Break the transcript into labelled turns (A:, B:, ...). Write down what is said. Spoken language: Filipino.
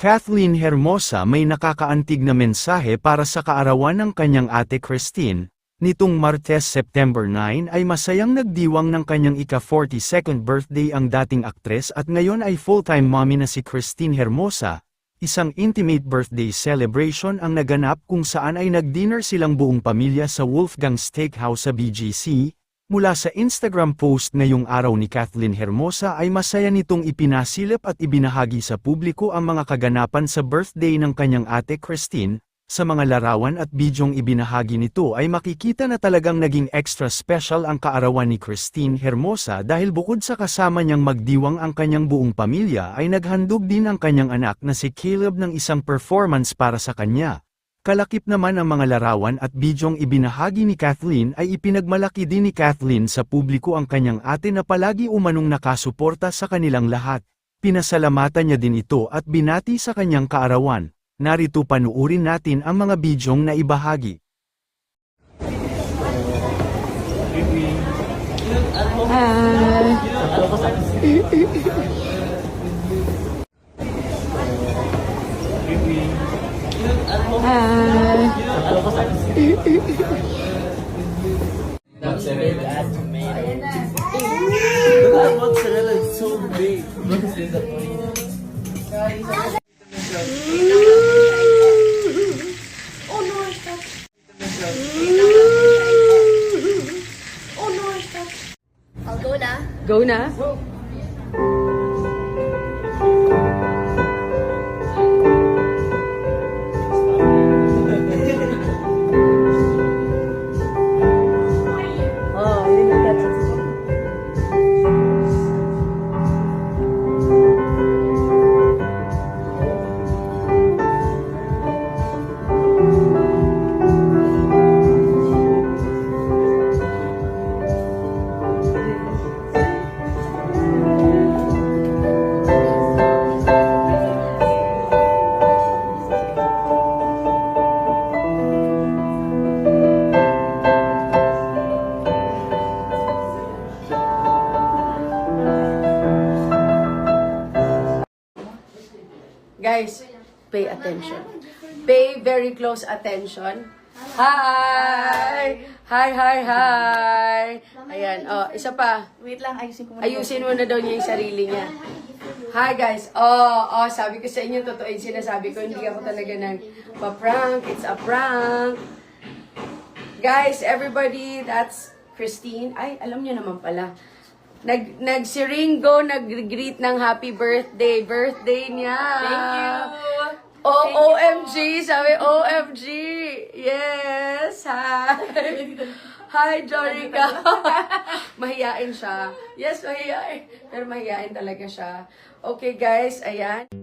A: Kathleen Hermosa may nakakaantig na mensahe para sa kaarawan ng kanyang ate Christine. Nitong Martes September 9 ay masayang nagdiwang ng kanyang ika-42nd birthday ang dating aktres at ngayon ay full-time mommy na si Christine Hermosa. Isang intimate birthday celebration ang naganap kung saan ay nag-dinner silang buong pamilya sa Wolfgang Steakhouse sa BGC, Mula sa Instagram post ngayong araw ni Kathleen Hermosa ay masaya nitong ipinasilip at ibinahagi sa publiko ang mga kaganapan sa birthday ng kanyang ate Christine. Sa mga larawan at bidyong ibinahagi nito ay makikita na talagang naging extra special ang kaarawan ni Christine Hermosa dahil bukod sa kasama niyang magdiwang ang kanyang buong pamilya ay naghandog din ang kanyang anak na si Caleb ng isang performance para sa kanya. Kalakip naman ang mga larawan at bidyong ibinahagi ni Kathleen ay ipinagmalaki din ni Kathleen sa publiko ang kanyang ate na palagi umanong nakasuporta sa kanilang lahat. Pinasalamatan niya din ito at binati sa kanyang kaarawan. Narito panuurin natin ang mga bidyong na ibahagi.
B: That mozzarella is so big.
C: Oh Go na.
D: Oh, Guys, pay attention. Pay very close attention. Hi! Hi, hi, hi! Ayan, oh, isa pa.
C: Wait lang, ayusin ko muna.
D: Ayusin mo na daw niya yung sarili niya. Hi guys! Oh, oh, sabi ko sa inyo, totoo yung sinasabi ko, hindi ako talaga nang pa-prank. It's a prank. Guys, everybody, that's Christine. Ay, alam niyo naman pala. Nag, nag si Ringo, nag-greet ng happy birthday. Birthday niya.
C: Thank you.
D: O, OMG! Sabi, OMG! Yes! Hi! Hi, Jorica! mahiyain siya. Yes, mahiyain. Pero mahiyain talaga siya. Okay, guys, ayan.